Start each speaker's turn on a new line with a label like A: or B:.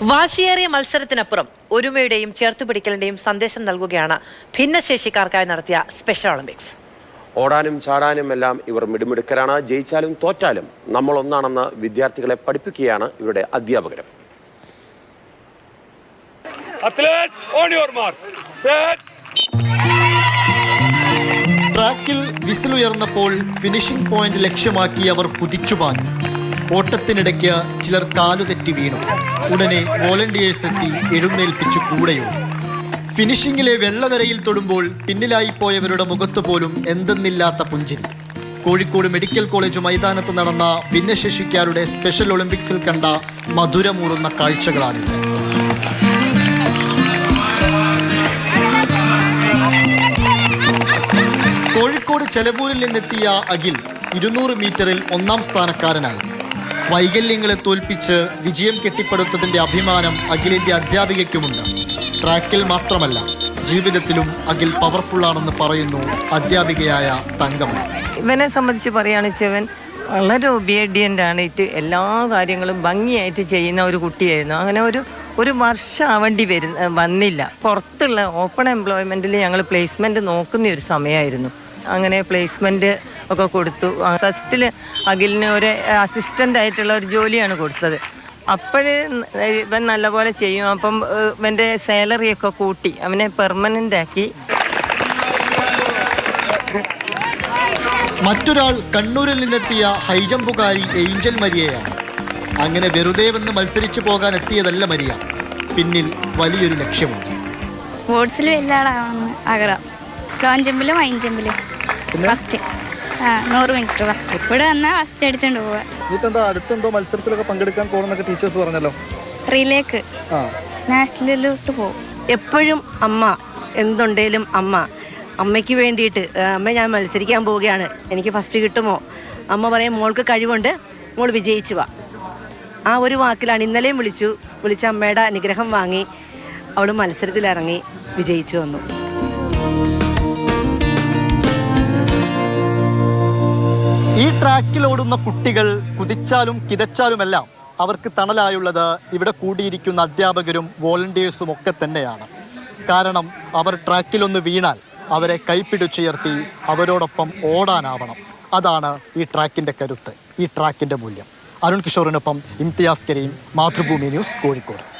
A: വാശിയേറിയ മത്സരത്തിനപ്പുറം ഒരുമയുടെയും ചേർത്തുപിടിക്കലിന്റെയും സന്ദേശം നൽകുകയാണ് ഭിന്നശേഷിക്കാർക്കായി നടത്തിയ സ്പെഷ്യൽ ഒളിമ്പിക്സ്
B: ഓടാനും ചാടാനും എല്ലാം ഇവർ മിടുമിടുക്കരാണ് ജയിച്ചാലും തോറ്റാലും നമ്മൾ ഒന്നാണെന്ന് വിദ്യാർത്ഥികളെ പഠിപ്പിക്കുകയാണ് ഇവരുടെ അധ്യാപകരും
C: Athletes, on your mark. Set.
D: ട്രാക്കിൽ വിസിലുയർന്നപ്പോൾ ഫിനിഷിംഗ് പോയിന്റ് ലക്ഷ്യമാക്കി അവർ കുതിച്ചു കുതിച്ചുപാഞ്ഞു ഓട്ടത്തിനിടയ്ക്ക് ചിലർ കാലുതെറ്റി വീണു. ഉടനെ വോളണ്ടിയേഴ്സ് എത്തി എഴുന്നേൽപ്പിച്ചു കൂടെയോ ഫിനിഷിംഗിലെ വെള്ളവരയിൽ തൊടുമ്പോൾ പിന്നിലായി പോയവരുടെ മുഖത്ത് പോലും എന്തെന്നില്ലാത്ത പുഞ്ചിരി. കോഴിക്കോട് മെഡിക്കൽ കോളേജ് മൈതാനത്ത് നടന്ന ഭിന്നശേഷിക്കാരുടെ സ്പെഷ്യൽ ഒളിമ്പിക്സിൽ കണ്ട മധുരമൂറുന്ന കാഴ്ചകളാണിത്. കോഴിക്കോട് ചെലവൂരിൽ നിന്നെത്തിയ അഖിൽ ഇരുന്നൂറ് മീറ്ററിൽ ഒന്നാം സ്ഥാനക്കാരനായി. വൈകല്യങ്ങളെ തോൽപ്പിച്ച് വിജയം കെട്ടിപ്പടുത്തതിന്റെ അഭിമാനം അഖിലിന്റെ അധ്യാപികയ്ക്കുമുണ്ട്. ട്രാക്കിൽ മാത്രമല്ല ജീവിതത്തിലും അഖിൽ ആണെന്ന് പറയുന്നു അധ്യാപികയായ തങ്കമണി
E: ഇവനെ സംബന്ധിച്ച് പറയുകയാണെന്ന് വെച്ചാൽ വളരെ ഒബിയഡിയന്റ് ആണ്. ഇറ്റ് എല്ലാ കാര്യങ്ങളും ഭംഗിയായിട്ട് ചെയ്യുന്ന ഒരു കുട്ടിയായിരുന്നു. അങ്ങനെ ഒരു ഒരു വർഷം ആവേണ്ടി വരുന്ന വന്നില്ല. പുറത്തുള്ള ഓപ്പൺ എംപ്ലോയ്മെന്റിൽ ഞങ്ങൾ പ്ലേസ്മെന്റ് നോക്കുന്ന ഒരു സമയമായിരുന്നു. അങ്ങനെ പ്ലേസ്മെന്റ് ഒക്കെ കൊടുത്തു. ഫസ്റ്റിൽ അഖിലിന് ഒരു അസിസ്റ്റന്റ് ആയിട്ടുള്ള ഒരു ജോലിയാണ് കൊടുത്തത്. അപ്പോഴേ ഇവൻ നല്ലപോലെ ചെയ്യും. അപ്പം ഇവന്റെ സാലറിയൊക്കെ കൂട്ടി. അവനെ പെർമനന്റ് ആക്കി.
D: മറ്റൊരാൾ കണ്ണൂരിൽ നിന്നെത്തിയ ഹൈജമ്പുകാരി ഏഞ്ചൽ മരിയയാണ്. അങ്ങനെ വെറുതെ വന്ന് മത്സരിച്ചു പോകാൻ എത്തിയതല്ല മരിയ. പിന്നിൽ വലിയൊരു ലക്ഷ്യമുണ്ട്.
F: സ്പോർട്സിൽ വലിയ ആളാണ് ആഗ്രഹം. ലോങ് ജമ്പിലും ഹൈ ജമ്പിലും ഫസ്റ്റ് ആ നൂറ് മീറ്റർ ഫസ്റ്റ് ഇവിടെ വന്നാൽ ഫസ്റ്റ് അടിച്ചോണ്ട് പോവാ.
D: എന്താ അടുത്തെന്തോ മത്സരത്തിലൊക്കെ പങ്കെടുക്കാൻ പോകണമെന്നൊക്കെ ടീച്ചേഴ്സ് പറഞ്ഞല്ലോ.
F: റിലേക്ക്
D: ആ.
F: നാഷണലിലോട്ട് പോകും
G: എപ്പോഴും അമ്മ എന്തുണ്ടേലും അമ്മ. അമ്മയ്ക്ക് വേണ്ടിയിട്ട് അമ്മ ഞാൻ മത്സരിക്കാൻ പോവുകയാണ്. എനിക്ക് ഫസ്റ്റ് കിട്ടുമോ? അമ്മ പറയും മോൾക്ക് കഴിവുണ്ട്. മോൾ വിജയിച്ചു വാ. ആ ഒരു വാക്കിലാണ് ഇന്നലെയും വിളിച്ചു. വിളിച്ച അമ്മയുടെ അനുഗ്രഹം വാങ്ങി. അവൾ മത്സരത്തിലിറങ്ങി വിജയിച്ചു വന്നു.
D: ഓടുന്ന കുട്ടികൾ കുതിച്ചാലും കിതച്ചാലുമെല്ലാം അവർക്ക് തണലായുള്ളത് ഇവിടെ കൂടിയിരിക്കുന്ന അധ്യാപകരും വോളണ്ടിയേഴ്സും ഒക്കെ തന്നെയാണ്. കാരണം അവർ ട്രാക്കിലൊന്ന് വീണാൽ അവരെ കൈപ്പിടിച്ചുയർത്തി അവരോടൊപ്പം ഓടാനാവണം. അതാണ് ഈ ട്രാക്കിന്റെ കരുത്ത് ഈ ട്രാക്കിന്റെ മൂല്യം. അരുൺ കിഷോറിനൊപ്പം ഇംതിയാസ് കരീം മാതൃഭൂമി ന്യൂസ് കോഴിക്കോട്.